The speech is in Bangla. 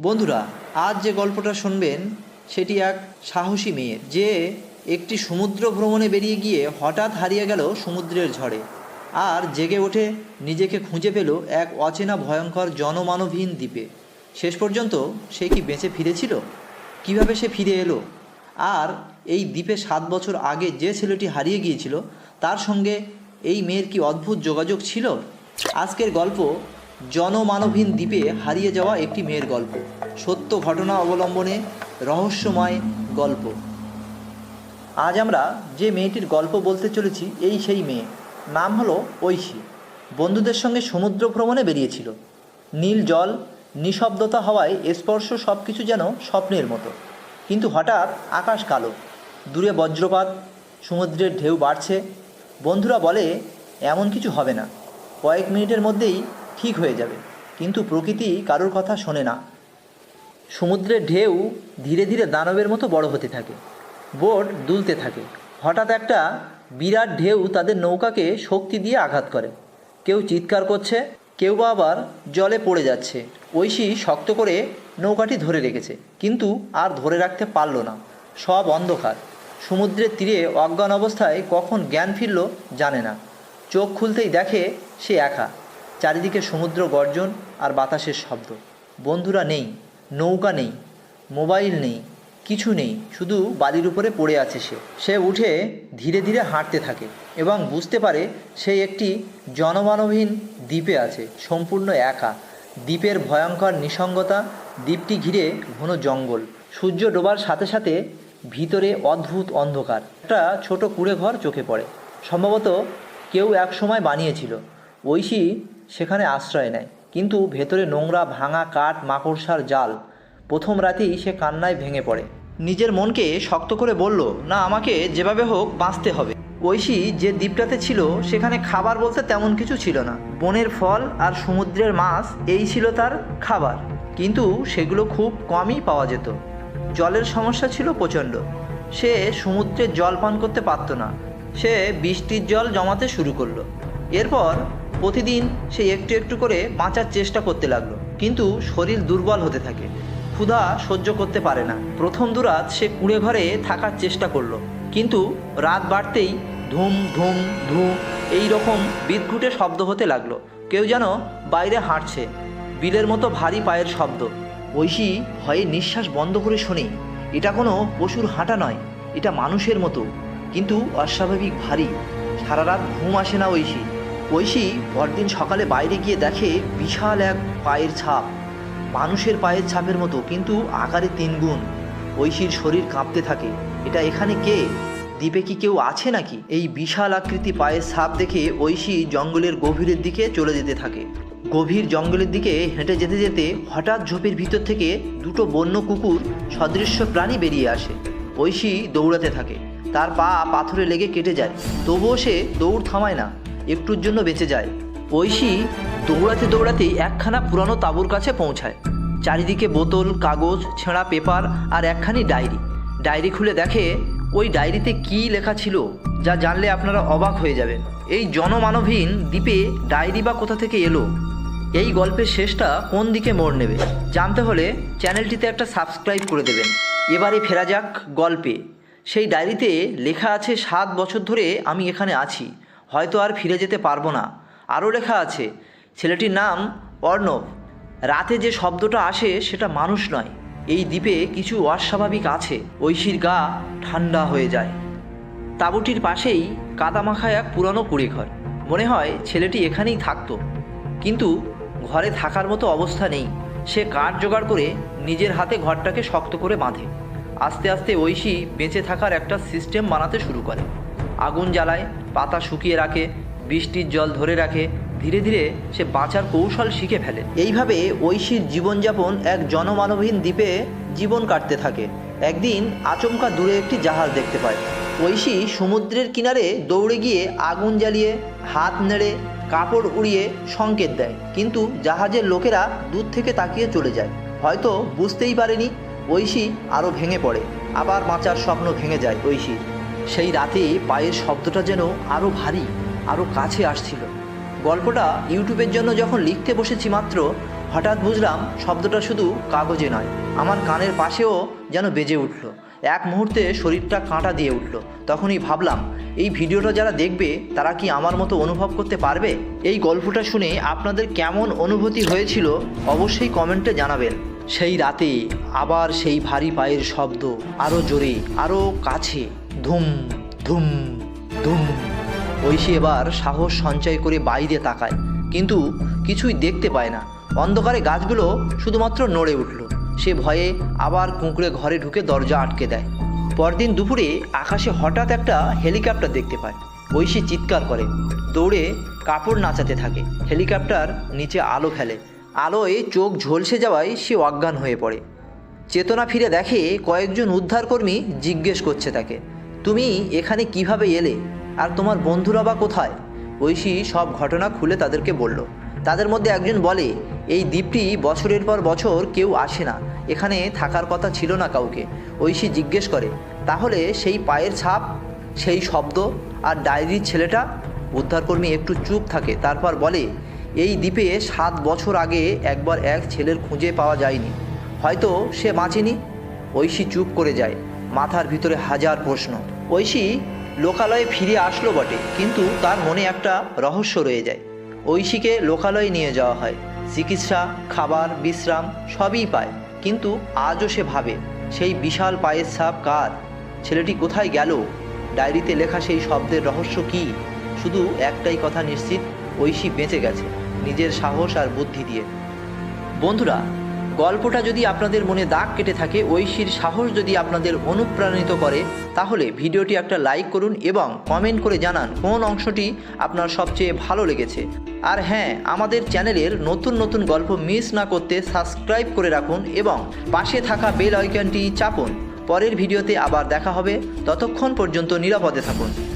বন্ধুরা, আজ যে গল্পটা শুনবেন, সেটি এক সাহসী মেয়ের, যে একটি সমুদ্র ভ্রমণে বেরিয়ে গিয়ে হঠাৎ হারিয়ে গেল সমুদ্রের ঝড়ে। আর জেগে ওঠে, নিজেকে খুঁজে পেল এক অচেনা ভয়ঙ্কর জনমানবহীন দ্বীপে। শেষ পর্যন্ত সে কি বেঁচে ফিরেছিল? কীভাবে সে ফিরে এলো? আর এই দ্বীপে সাত বছর আগে যে ছেলেটি হারিয়ে গিয়েছিল, তার সঙ্গে এই মেয়ের কি অদ্ভুত যোগাযোগ ছিল? আজকের গল্প জনমানবহীন দ্বীপে হারিয়ে যাওয়া একটি মেয়ের গল্প। সত্য ঘটনা অবলম্বনে রহস্যময় গল্প। আজ আমরা যে মেয়েটির গল্প বলতে চলেছি, এই সেই মেয়ে। নাম হলো ঐশী। বন্ধুদের সঙ্গে সমুদ্র ভ্রমণে বেরিয়েছিল। নীল জল, নিঃশব্দতা হওয়ায় স্পর্শ সব কিছু যেন স্বপ্নের মতো। কিন্তু হঠাৎ আকাশ কালো। দূরে বজ্রপাত, সমুদ্রের ঢেউ বাড়ছে। বন্ধুরা বলে, এমন কিছু হবে না। কয়েক মিনিটের মধ্যেই ঠিক হয়ে যাবে। কিন্তু প্রকৃতি কারোর কথা শোনে না। সমুদ্রের ঢেউ ধীরে ধীরে দানবের মতো বড় হতে থাকে। বোট দুলতে থাকে। হঠাৎ একটা বিরাট ঢেউ তাদের নৌকাকে শক্তি দিয়ে আঘাত করে। কেউ চিৎকার করছে, কেউ বা আবার জলে পড়ে যাচ্ছে। ঐশী শক্ত করে নৌকাটি ধরে রেখেছে, কিন্তু আর ধরে রাখতে পারল না। সব অন্ধকার। সমুদ্রের তীরে অজ্ঞান অবস্থায় কখন জ্ঞান ফিরল জানে না। চোখ খুলতেই দেখে সে একা। চারিদিকে সমুদ্র গর্জন আর বাতাসের শব্দ। বন্ধুরা নেই, নৌকা নেই, মোবাইল নেই, কিছু নেই, শুধু বালির উপরে পড়ে আছে সে। সে উঠে ধীরে ধীরে হাঁটতে থাকে এবং বুঝতে পারে সে একটি জনমানবহীন দ্বীপে আছে, সম্পূর্ণ একা। দ্বীপের ভয়ঙ্কর নিসঙ্গতা, দ্বীপটি ঘিরে ঘন জঙ্গল। সূর্য ডোবার সাথে সাথে ভিতরে অদ্ভুত অন্ধকার। একটা ছোট কুড়ে ঘর চোখে পড়ে। সম্ভবত কেউ এক সময় বানিয়েছিল। ঐশী সেখানে আশ্রয় নেয়। কিন্তু ভেতরে নোংরা, ভাঙা কাঠ, মাকড়সার জাল। প্রথম রাতেই সে কান্নায় ভেঙে পড়ে। নিজের মনকে শক্ত করে বলল, না, আমাকে যেভাবে হোক বাঁচতে হবে। ঐশী যে দ্বীপটাতে ছিল, সেখানে খাবার বলতে তেমন কিছু ছিল না। বনের ফল আর সমুদ্রের মাছ, এই ছিল তার খাবার। কিন্তু সেগুলো খুব কমই পাওয়া যেত। জলের সমস্যা ছিল প্রচণ্ড। সে সমুদ্রের জল পান করতে পারতো না। সে বৃষ্টির জল জমাতে শুরু করল। এরপর প্রতিদিন সে একটু একটু করে বাঁচার চেষ্টা করতে লাগল। কিন্তু শরীর দুর্বল হতে থাকে। ক্ষুধা সহ্য করতে পারে না। প্রথম দুরাত সে কুঁড়ে ঘরে থাকার চেষ্টা করল। কিন্তু রাত বাড়তেই ধুম ধুম ধুম এই রকম বিদঘুটে শব্দ হতে লাগল। কেউ যেন বাইরে হাঁটছে। বিলের মতো ভারী পায়ের শব্দ। ঐশী ভয়ে নিঃশ্বাস বন্ধ করে শোনে এটা কোনো পশুর হাঁটা নয়, এটা মানুষের মতো। কিন্তু অস্বাভাবিক ভারী। সারা রাত ঘুম আসে না ঐশী ঐশী পরদিন সকালে বাইরে গিয়ে দেখে বিশাল এক পায়ের ছাপ। মানুষের পায়ের ছাপের মতো, কিন্তু আকারে তিনগুণ। ঐশীর শরীর কাঁপতে থাকে। এটা এখানে কে? দ্বীপে কি কেউ আছে নাকি? এই বিশাল আকৃতি পায়ের ছাপ দেখে ঐশী জঙ্গলের গভীরের দিকে চলে যেতে থাকে। গভীর জঙ্গলের দিকে হেঁটে যেতে যেতে হঠাৎ ঝোপের ভিতর থেকে দুটো বন্য কুকুর সদৃশ্য প্রাণী বেরিয়ে আসে। ঐশী দৌড়াতে থাকে। তার পা পাথরে লেগে কেটে যায়। তবুও সে দৌড় থামায় না। একটুর জন্য বেঁচে যায়। ঐশী দৌড়াতে দৌড়াতেই একখানা পুরানো তাঁবুর কাছে পৌঁছায়। চারিদিকে বোতল, কাগজ, ছেঁড়া পেপার আর একখানি ডায়েরি। ডায়েরি খুলে দেখে ওই ডায়েরিতে কী লেখা ছিল যা জানলে আপনারা অবাক হয়ে যাবেন। এই জনমানবহীন দ্বীপে ডায়েরি বা কোথা থেকে এলো? এই গল্পের শেষটা কোন দিকে মোড় নেবে? জানতে হলে চ্যানেলটিতে একটা সাবস্ক্রাইব করে দেবেন। এবারে ফেরা যাক গল্পে। সেই ডায়েরিতে লেখা আছে সাত বছর ধরে আমি এখানে আছি। হয়তো আর ফিরে যেতে পারব না। আরও লেখা আছে, ছেলেটির নাম অর্ণব। রাতে যে শব্দটা আসে সেটা মানুষ নয়, এই দ্বীপে কিছু অস্বাভাবিক আছে। ঐশীর গা ঠান্ডা হয়ে যায়। তাঁবুটির পাশেই কাদামাখা এক পুরানো কুড়েঘর। মনে হয় ছেলেটি এখানেই থাকতো। কিন্তু ঘরে থাকার মতো অবস্থা নেই। সে কাঠ জোগাড় করে নিজের হাতে ঘরটাকে শক্ত করে বাঁধে। আস্তে আস্তে ঐশী বেঁচে থাকার একটা সিস্টেম বানাতে শুরু করে। আগুন জ্বালায়, পাতা শুকিয়ে রাখে, বৃষ্টির জল ধরে রাখে, ধীরে ধীরে সে বাঁচার কৌশল শিখে ফেলে। এইভাবে ঐশীর জীবনযাপন এক জনমানবহীন দ্বীপে জীবন কাটতে থাকে। একদিন আচমকা দূরে একটি জাহাজ দেখতে পায়। ঐশী সমুদ্রের কিনারে দৌড়ে গিয়ে আগুন জ্বালিয়ে, হাত নেড়ে, কাপড় উড়িয়ে সংকেত দেয়। কিন্তু জাহাজের লোকেরা দূর থেকে তাকিয়ে চলে যায়। হয়তো বুঝতেই পারেনি, ঐশী আরও ভেঙে পড়ে। আবার বাঁচার স্বপ্ন ভেঙে যায় ঐশীর। সেই রাতে পায়ের শব্দটা যেন আরও ভারী আরও কাছে আসছিল। গল্পটা ইউটিউবের জন্য যখন লিখতে বসেছি মাত্র, হঠাৎ বুঝলাম শব্দটা শুধু কাগজে নয়, আমার কানের পাশেও যেন বেজে উঠল। এক মুহূর্তে শরীরটা কাঁটা দিয়ে উঠল। তখনই ভাবলাম, এই ভিডিওটা যারা দেখবে, তারা কি আমার মতো অনুভব করতে পারবে? এই গল্পটা শুনে আপনাদের কেমন অনুভূতি হয়েছিল, অবশ্যই কমেন্টে জানাবেন। সেই রাতে আবার সেই ভারী পায়ের শব্দ আরও জোরে আরও কাছে। ধুম ধুম ধুম। ঐশী এবার সাহস সঞ্চয় করে বাইরে তাকায়, কিন্তু কিছুই দেখতে পায় না। অন্ধকারে গাছগুলো শুধুমাত্র নড়ে উঠল। সে ভয়ে আবার কুঁকড়ে ঘরে ঢুকে দরজা আটকে দেয়। পরদিন দুপুরে আকাশে হঠাৎ একটা হেলিকপ্টার দেখতে পায়। ঐশী চিৎকার করে। দৌড়ে কাপড় নাচাতে থাকে। হেলিকপ্টার নিচে আলো ফেলে। আলোয় চোখ ঝলসে যাওয়ায় সে অজ্ঞান হয়ে পড়ে। চেতনা ফিরে দেখে কয়েকজন উদ্ধারকর্মী জিজ্ঞেস করছে তাকে। তুমি এখানে কীভাবে এলে? আর তোমার বন্ধুরা বা কোথায়? ঐশী সব ঘটনা খুলে তাদেরকে বলল। তাদের মধ্যে একজন বলে, এই দ্বীপটি বছরের পর বছর কেউ আসে না। এখানে থাকার কথা ছিল না কাউকে। ঐশী জিজ্ঞেস করে, তাহলে সেই পায়ের ছাপ, সেই শব্দ আর ডায়েরির ছেলেটা? উদ্ধারকর্মী একটু চুপ থাকে, তারপর বলে, এই দ্বীপে সাত বছর আগে একবার এক ছেলের খুঁজে পাওয়া যায়নি। হয়তো সে বাঁচেনি? ঐশী চুপ করে যায়, মাথার ভিতরে হাজার প্রশ্ন। ঐশী লোকালয়ে ফিরে আসলো বটে, কিন্তু তার মনে একটা রহস্য রয়ে যায়। ঐশীকে লোকালয়ে নিয়ে যাওয়া হয়। চিকিৎসা, খাবার, বিশ্রাম সবই পায়, কিন্তু আজও সে ভাবে, সেই বিশাল পায়ের ছাপ কার? ছেলেটি কোথায় গেল? ডায়েরিতে লেখা সেই শব্দের রহস্য কি? শুধু একটাই কথা নিশ্চিত, ঐশী বেঁচে গেছে, নিজের সাহস আর বুদ্ধি দিয়ে। বন্ধুরা গল্পটা যদি আপনাদের মনে দাগ কেটে থাকে, ঐশীর সাহস যদি আপনাদের অনুপ্রাণিত করে, তাহলে ভিডিওটি একটা লাইক করুন এবং কমেন্ট করে জানান কোন অংশটি আপনার সবচেয়ে ভালো লেগেছে। আর হ্যাঁ আমাদের চ্যানেলের নতুন নতুন গল্প মিস না করতে সাবস্ক্রাইব করে রাখুন এবং পাশে থাকা বেল আইকনটি চাপুন। পরের ভিডিওতে আবার দেখা হবে। ততক্ষণ পর্যন্ত নিরাপদে থাকুন।